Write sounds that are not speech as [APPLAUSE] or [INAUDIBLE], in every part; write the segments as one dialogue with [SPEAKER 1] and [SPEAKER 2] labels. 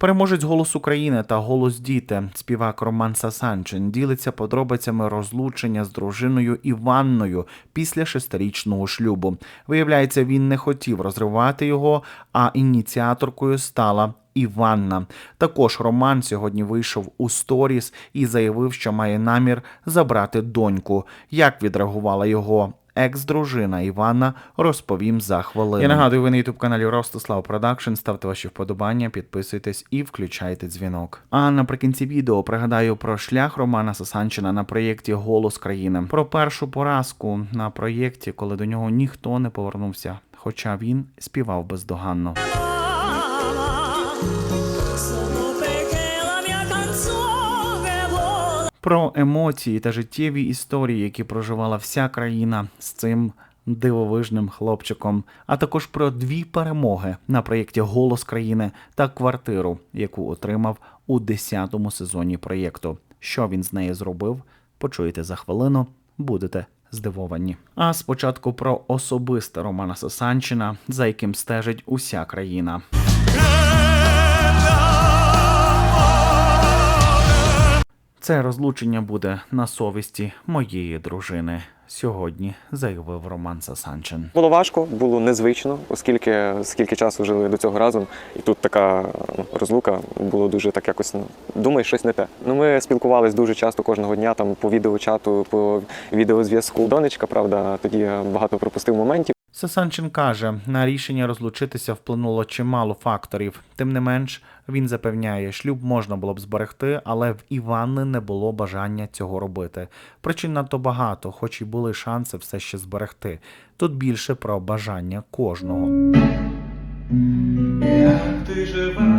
[SPEAKER 1] Переможець голос України та голос діти, співак Роман Сасанчин, ділиться подробицями розлучення з дружиною Іванною після шестирічного шлюбу. Виявляється, він не хотів розривати його, а ініціаторкою стала. Іванна також Роман сьогодні вийшов у сторіс і заявив, що має намір забрати доньку. Як відреагувала його екс-дружина Іванна, розповім за хвилину. Я нагадую, ви на ютуб каналі Ростислав Продакшн. Ставте ваші вподобання, підписуйтесь і включайте дзвінок. А наприкінці відео пригадаю про шлях Романа Сасанчина на проєкті Голос країни, про першу поразку на проєкті, коли до нього ніхто не повернувся. Хоча він співав бездоганно. Про емоції та життєві історії, які проживала вся країна з цим дивовижним хлопчиком, а також про дві перемоги на проєкті Голос країни та квартиру, яку отримав у 10-му сезоні проєкту. Що він з нею зробив, почуєте за хвилину, будете здивовані. А спочатку про особисте Романа Сосанчина, за яким стежить уся країна. Це розлучення буде на совісті моєї дружини. Сьогодні заявив Роман Сасанчин.
[SPEAKER 2] Було важко, було незвично, оскільки скільки часу жили до цього разом, і тут така ну, розлука було дуже так якось ну, думаєш, щось не те. Ну ми спілкувались дуже часто кожного дня там по відеочату, по відеозв'язку. Донечка, правда, тоді багато пропустив моментів.
[SPEAKER 1] Сасанчин каже, на рішення розлучитися вплинуло чимало факторів. Тим не менш, він запевняє, шлюб можна було б зберегти, але в Іванни не було бажання цього робити. Причин надто багато, хоч і були шанси все ще зберегти. Тут більше про бажання кожного.
[SPEAKER 3] Ти живеш,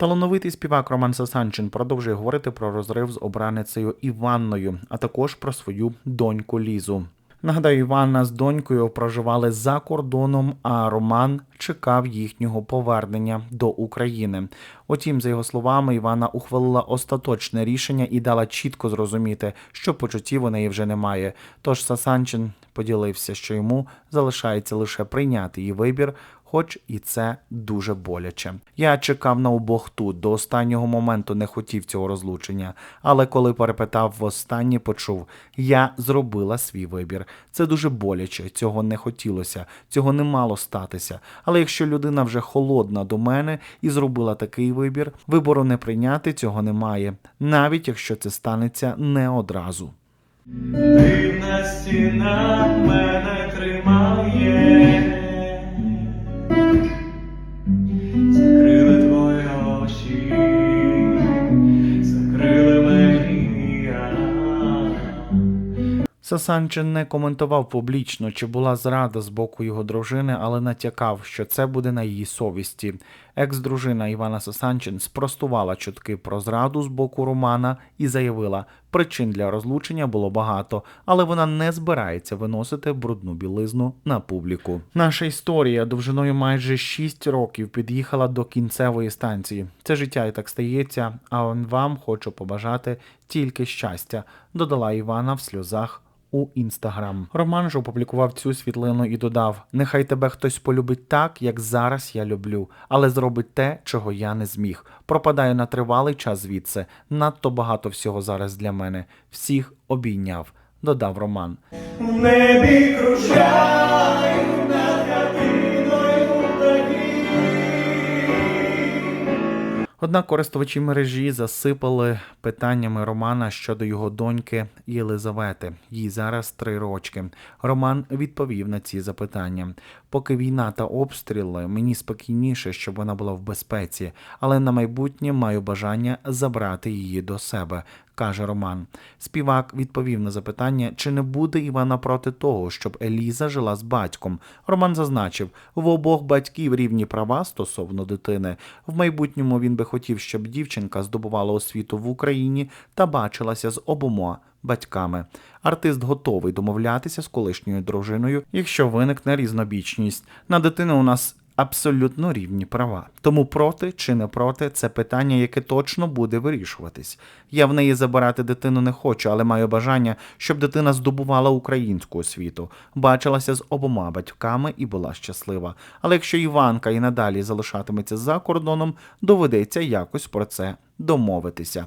[SPEAKER 1] Талановитий співак Роман Сасанчин продовжує говорити про розрив з обраницею Іванною, а також про свою доньку Лізу. Нагадаю, Іванна з донькою проживали за кордоном, а Роман чекав їхнього повернення до України. Утім, за його словами, Івана ухвалила остаточне рішення і дала чітко зрозуміти, що почуттів у неї вже немає. Тож Сасанчин поділився, що йому залишається лише прийняти її вибір, хоч і це дуже боляче. Я чекав на обох тут, до останнього моменту не хотів цього розлучення, але коли перепитав востаннє, почув: я зробила свій вибір. Це дуже боляче, цього не хотілося, цього не мало статися. Але якщо людина вже холодна до мене і зробила такий вибір, вибору не прийняти цього немає, навіть якщо це станеться не одразу.
[SPEAKER 3] Дивна стіна мене тримає.
[SPEAKER 1] Сасанчин не коментував публічно, чи була зрада з боку його дружини, але натякав, що це буде на її совісті. Екс-дружина Івана Сасанчин спростувала чутки про зраду з боку Романа і заявила, причин для розлучення було багато, але вона не збирається виносити брудну білизну на публіку. Наша історія довжиною майже 6 років під'їхала до кінцевої станції. Це життя і так стається. А вам хочу побажати тільки щастя, додала Івана в сльозах у інстаграм. Роман ж опублікував цю світлину і додав: Нехай тебе хтось полюбить так, як зараз я люблю, але зробить те, чого я не зміг. Пропадаю на тривалий час звідси. Надто багато всього зараз для мене. Всіх обійняв. Додав Роман.
[SPEAKER 3] В небі кружляю
[SPEAKER 1] Однак користувачі мережі засипали питаннями Романа щодо його доньки Єлизавети. Їй зараз три рочки. Роман відповів на ці запитання. Поки війна та обстріли, мені спокійніше, щоб вона була в безпеці, але на майбутнє маю бажання забрати її до себе. Каже Роман. Співак відповів на запитання, чи не буде Івана проти того, щоб Еліза жила з батьком. Роман зазначив, в обох батьків рівні права стосовно дитини. В майбутньому він би хотів, щоб дівчинка здобувала освіту в Україні та бачилася з обома батьками. Артист готовий домовлятися з колишньою дружиною, якщо виникне різнобічність. На дитину у нас абсолютно рівні права. Тому проти чи не проти це питання, яке точно буде вирішуватись. Я в неї забирати дитину не хочу, але маю бажання, щоб дитина здобувала українську освіту, бачилася з обома батьками і була щаслива. Але якщо Іванка і надалі залишатиметься за кордоном, доведеться якось про це домовитися.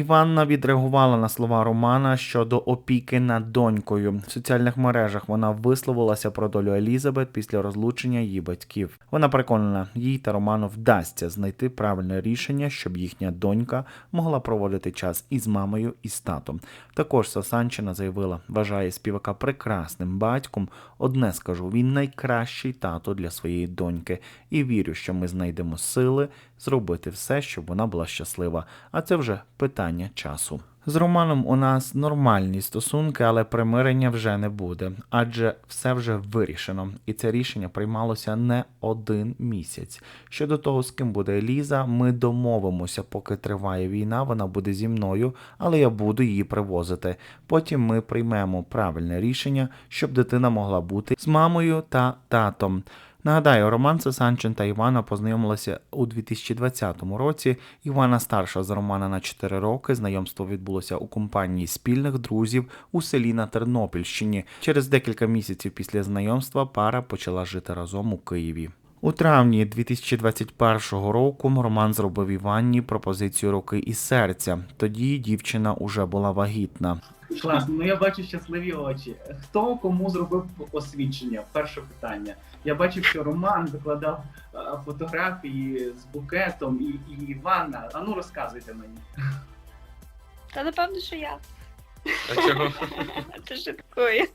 [SPEAKER 1] Іванна відреагувала на слова Романа щодо опіки над донькою. В соціальних мережах вона висловилася про долю Елізабет після розлучення її батьків. Вона переконана, їй та Роману вдасться знайти правильне рішення, щоб їхня донька могла проводити час із мамою і з татом. Також Сасанчина заявила, вважає співака прекрасним батьком. Одне скажу, він найкращий тато для своєї доньки, і вірю, що ми знайдемо сили зробити все, щоб вона була щаслива. А це вже питання часу. З Романом у нас нормальні стосунки, але примирення вже не буде, адже все вже вирішено, і це рішення приймалося не один місяць. Щодо того, з ким буде Еліза, ми домовимося, поки триває війна, вона буде зі мною, але я буду її привозити. Потім ми приймемо правильне рішення, щоб дитина могла бути з мамою та татом. Нагадаю, Роман Сесанчин та Івана познайомилися у 2020 році. Івана старша за Романа на 4 роки. Знайомство відбулося у компанії спільних друзів у селі на Тернопільщині. Через декілька місяців після знайомства пара почала жити разом у Києві. У травні 2021 року Роман зробив Іванні пропозицію руки і серця. Тоді дівчина уже була вагітна.
[SPEAKER 4] Класно, ну я бачу щасливі очі. Хто кому зробив освідчення? Перше питання. Я бачив, що Роман викладав е, фотографії з букетом і, і Івана. А ну розказуйте мені.
[SPEAKER 5] Та напевно, що я.
[SPEAKER 6] А чого? [LAUGHS]
[SPEAKER 5] Ти шуткує.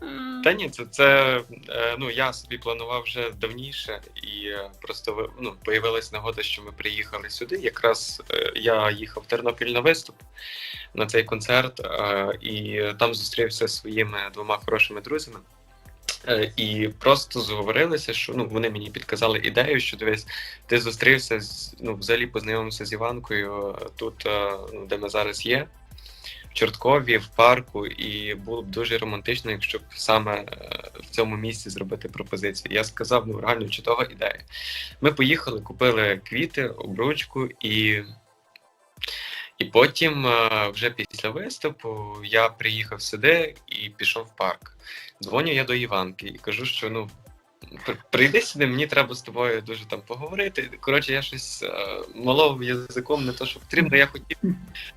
[SPEAKER 5] [LAUGHS]
[SPEAKER 6] Та ні, це, це е, ну я собі планував вже давніше, і е, просто ну, появилась нагода, що ми приїхали сюди. Якраз е, я їхав в Тернопіль на виступ на цей концерт, і там зустрівся зі своїми двома хорошими друзями. І просто зговорилися, що ну вони мені підказали ідею, що дивись, ти зустрівся з ну, взагалі познайомився з Іванкою тут, ну, де ми зараз є, Чорткові, в парку, і було б дуже романтично, якщо б саме е, в цьому місці зробити пропозицію. Я сказав, ну реально чудова ідея. Ми поїхали, купили квіти, обручку і. І потім, е, вже після виступу, я приїхав сюди і пішов в парк. Дзвоню я до Іванки і кажу, що ну прийди сюди, мені треба з тобою дуже там поговорити. Коротше, я щось е, язиком, не то, що потрібно. Я хотів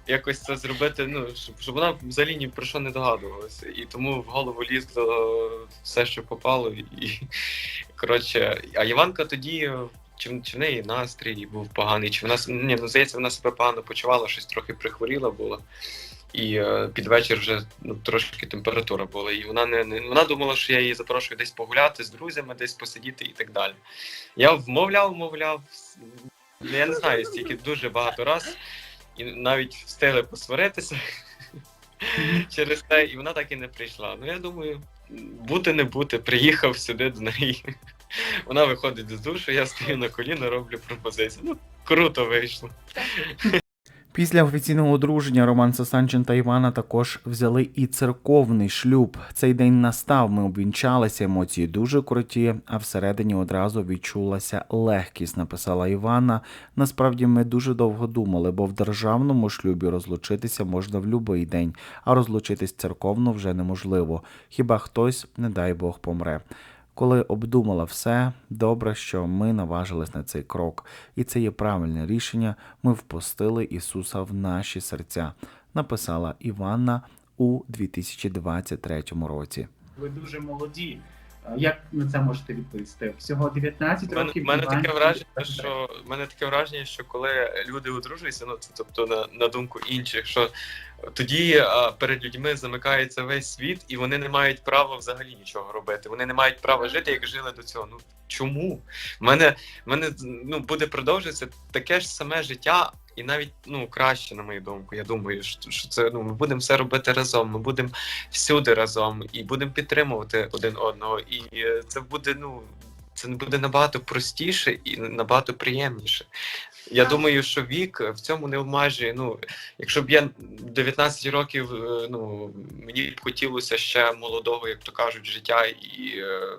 [SPEAKER 6] якось це зробити, ну щоб, щоб вона взагалі ні про що не догадувалася. І тому в голову лізло все, що попало. І коротше, а Іванка тоді. Чи, чи в неї настрій був поганий, чи вона ні, ну здається, вона себе погано почувала, щось трохи прихворіла була. І е, під вечір вже ну, трошки температура була. І вона не, не вона думала, що я її запрошую десь погуляти з друзями, десь посидіти і так далі. Я вмовляв, вмовляв. ну, Я не знаю, стільки дуже багато раз, і навіть встигли посваритися [LAUGHS] через те, і вона так і не прийшла. Ну я думаю, бути не бути, приїхав сюди до неї. [LAUGHS] Вона виходить з душу, я стою на коліна, роблю пропозицію. Ну, круто вийшло.
[SPEAKER 1] Після офіційного одруження Роман Сасанчин та Івана також взяли і церковний шлюб. Цей день настав. Ми обвінчалися. Емоції дуже круті, а всередині одразу відчулася легкість. Написала Івана. Насправді ми дуже довго думали, бо в державному шлюбі розлучитися можна в будь-який день, а розлучитись церковно вже неможливо. Хіба хтось, не дай Бог, помре. Коли обдумала все, добре, що ми наважились на цей крок, і це є правильне рішення. Ми впустили Ісуса в наші серця, написала Іванна у 2023 році.
[SPEAKER 4] Ви дуже молоді. Е, Як на це можете відповісти? Всього 19
[SPEAKER 6] мене,
[SPEAKER 4] років.
[SPEAKER 6] в мене таке враження, що мене таке враження, що коли люди одружуються, ну тобто на, на думку інших, що тоді перед людьми замикається весь світ, і вони не мають права взагалі нічого робити. Вони не мають права жити, як жили до цього. Ну чому? В мене, в мене ну, буде продовжуватися таке ж саме життя. І навіть ну краще, на мою думку. Я думаю, що, що це ну ми будемо все робити разом. Ми будемо всюди разом і будемо підтримувати один одного. І е, це буде ну це буде набагато простіше і набагато приємніше. Я думаю, що вік в цьому не обмежує. Ну, якщо б я 19 років, е, ну мені б хотілося ще молодого, як то кажуть, життя, і е,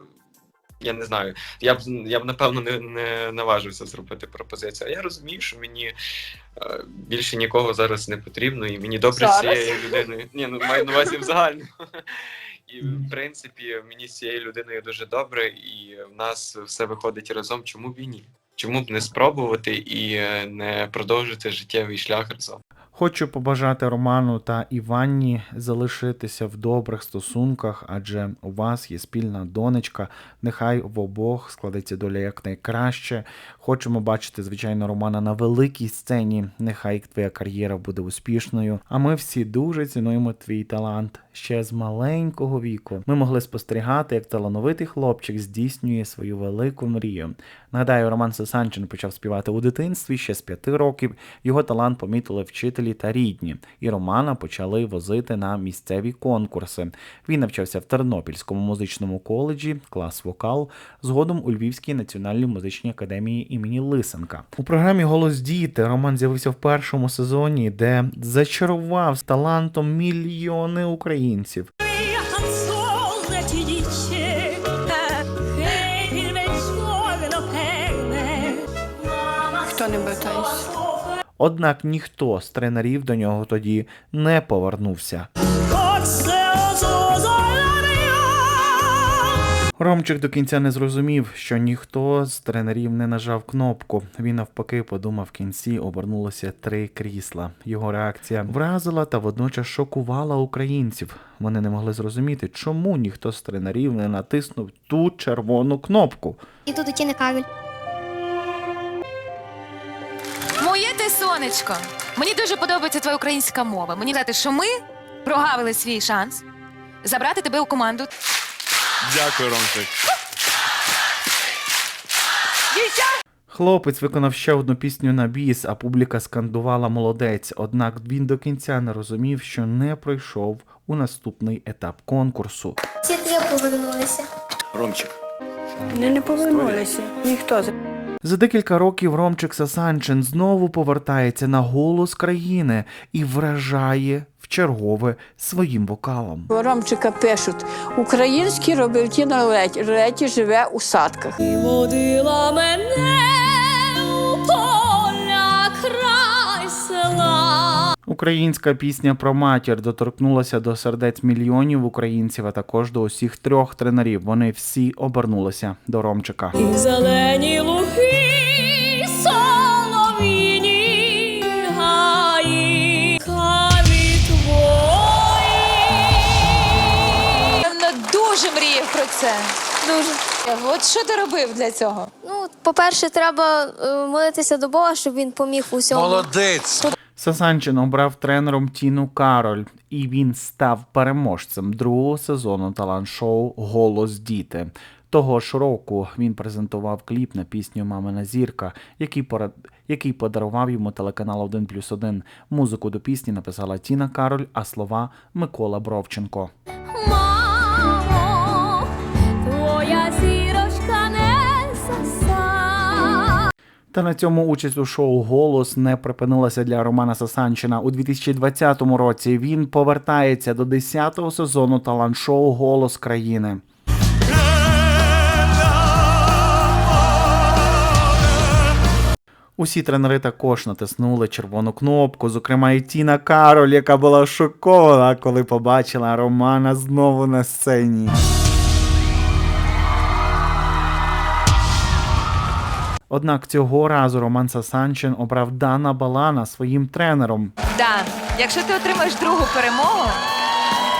[SPEAKER 6] я не знаю. Я б я б напевно не, не наважився зробити пропозицію. А я розумію, що мені е, більше нікого зараз не потрібно, і мені добре з цією людиною. Ні, ну маю на увазі в загальному. І в принципі, мені з цією людиною дуже добре, і в нас все виходить разом. Чому б і ні? Чому б не спробувати і е, не продовжити життєвий шлях разом?
[SPEAKER 1] Хочу побажати Роману та Іванні залишитися в добрих стосунках, адже у вас є спільна донечка. Нехай в обох складеться доля якнайкраще. Хочемо бачити, звичайно, Романа на великій сцені. Нехай твоя кар'єра буде успішною. А ми всі дуже цінуємо твій талант. Ще з маленького віку ми могли спостерігати, як талановитий хлопчик здійснює свою велику мрію. Нагадаю, Роман Сесанчин почав співати у дитинстві ще з п'яти років. Його талант помітили вчителі та рідні, і Романа почали возити на місцеві конкурси. Він навчався в Тернопільському музичному коледжі, клас вокал, згодом у Львівській національній музичній академії імені Лисенка. У програмі Голос діти Роман з'явився в першому сезоні, де зачарував талантом мільйони українців.
[SPEAKER 7] Me.
[SPEAKER 5] Хто не?
[SPEAKER 1] Однак ніхто з тренерів до нього тоді не повернувся. Ромчик до кінця не зрозумів, що ніхто з тренерів не нажав кнопку. Він навпаки подумав в кінці, обернулося три крісла. Його реакція вразила та водночас шокувала українців. Вони не могли зрозуміти, чому ніхто з тренерів не натиснув ту червону кнопку.
[SPEAKER 8] І тут у Тіни Кароль.
[SPEAKER 9] Моє ти сонечко. Мені дуже подобається твоя українська мова. Мені дати, що ми прогавили свій шанс забрати тебе у команду.
[SPEAKER 10] Дякую, Ромчик.
[SPEAKER 1] Хлопець виконав ще одну пісню на біс, а публіка скандувала молодець. Однак він до кінця не розумів, що не пройшов у наступний етап конкурсу.
[SPEAKER 8] Всі три повернулися.
[SPEAKER 10] Ромчик.
[SPEAKER 5] Вони не повернулися. Ніхто.
[SPEAKER 1] За декілька років Ромчик Сасанчин знову повертається на голос країни і вражає вчергове своїм вокалом.
[SPEAKER 5] Ромчика пишуть. Український робив Тіна Леті. Леті живе у садках.
[SPEAKER 7] І водила мене у поля край села.
[SPEAKER 1] Українська пісня про матір доторкнулася до сердець мільйонів українців, а також до усіх трьох тренерів. Вони всі обернулися до Ромчика.
[SPEAKER 7] І зелені луги,
[SPEAKER 9] це. Дуже. От що ти робив для цього?
[SPEAKER 8] Ну, по-перше, треба е, молитися до Бога, щоб він поміг у всьому.
[SPEAKER 10] Молодець.
[SPEAKER 1] Сасанчин обрав тренером Тіну Кароль, і він став переможцем другого сезону талант-шоу Голос діти. Того ж року він презентував кліп на пісню Мамина зірка, який пора- який подарував йому телеканал 1 плюс 1. Музику до пісні написала Тіна Кароль, а слова Микола Бровченко. Та на цьому участь у шоу Голос не припинилася для Романа Сасанчина. У 2020 році він повертається до 10-го сезону талант-шоу Голос країни. Усі тренери також натиснули червону кнопку, зокрема і Тіна Кароль, яка була шокована, коли побачила Романа знову на сцені. Однак цього разу Роман Сасанчин обрав Дана Балана своїм тренером.
[SPEAKER 9] Да. Якщо ти отримаєш другу перемогу.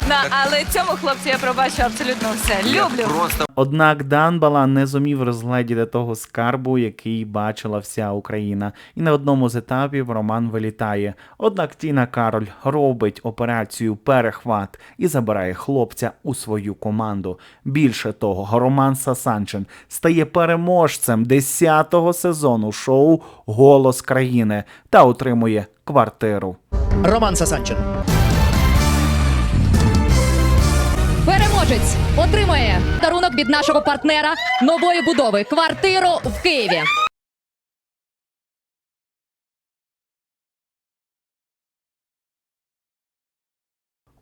[SPEAKER 9] На, але цьому хлопцю я пробачу абсолютно все. Люблю.
[SPEAKER 10] Просто
[SPEAKER 1] Однак Дан Балан не зумів розгледіти того скарбу, який бачила вся Україна, і на одному з етапів Роман вилітає. Однак Тіна Кароль робить операцію перехват і забирає хлопця у свою команду. Більше того, Роман Сасанчин стає переможцем 10-го сезону шоу Голос країни та отримує квартиру.
[SPEAKER 11] Роман Сасанчин. переможець отримає дарунок від нашого партнера нової будови квартиру в Києві.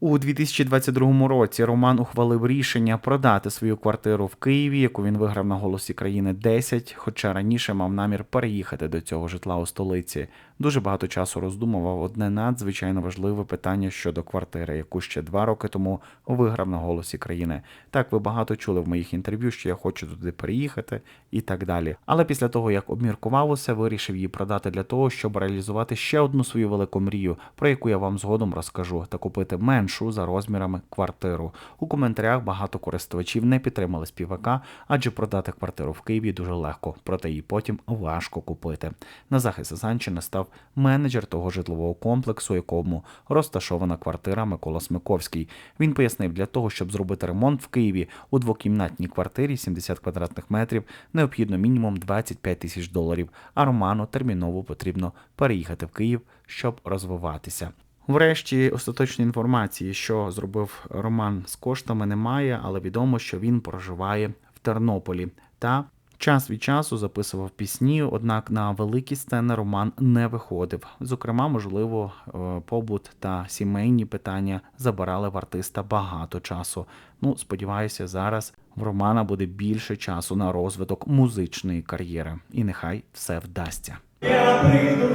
[SPEAKER 1] У 2022 році Роман ухвалив рішення продати свою квартиру в Києві, яку він виграв на голосі країни 10, хоча раніше мав намір переїхати до цього житла у столиці. Дуже багато часу роздумував одне надзвичайно важливе питання щодо квартири, яку ще два роки тому виграв на голосі країни. Так ви багато чули в моїх інтерв'ю, що я хочу туди переїхати і так далі. Але після того, як обміркував усе, вирішив її продати для того, щоб реалізувати ще одну свою велику мрію, про яку я вам згодом розкажу, та купити меншу за розмірами квартиру. У коментарях багато користувачів не підтримали співака, адже продати квартиру в Києві дуже легко, проте її потім важко купити. На захист Санчина став менеджер того житлового комплексу, якому розташована квартира Микола Смиковський. Він пояснив, для того, щоб зробити ремонт в Києві у двокімнатній квартирі 70 квадратних метрів, необхідно мінімум 25 тисяч доларів. А Роману терміново потрібно переїхати в Київ, щоб розвиватися. Врешті остаточної інформації, що зробив Роман з коштами, немає, але відомо, що він проживає в Тернополі та Час від часу записував пісні, однак на великі сцени Роман не виходив. Зокрема, можливо, е, побут та сімейні питання забирали в артиста багато часу. Ну, сподіваюся, зараз в Романа буде більше часу на розвиток музичної кар'єри, і нехай все вдасться.
[SPEAKER 3] Я прийду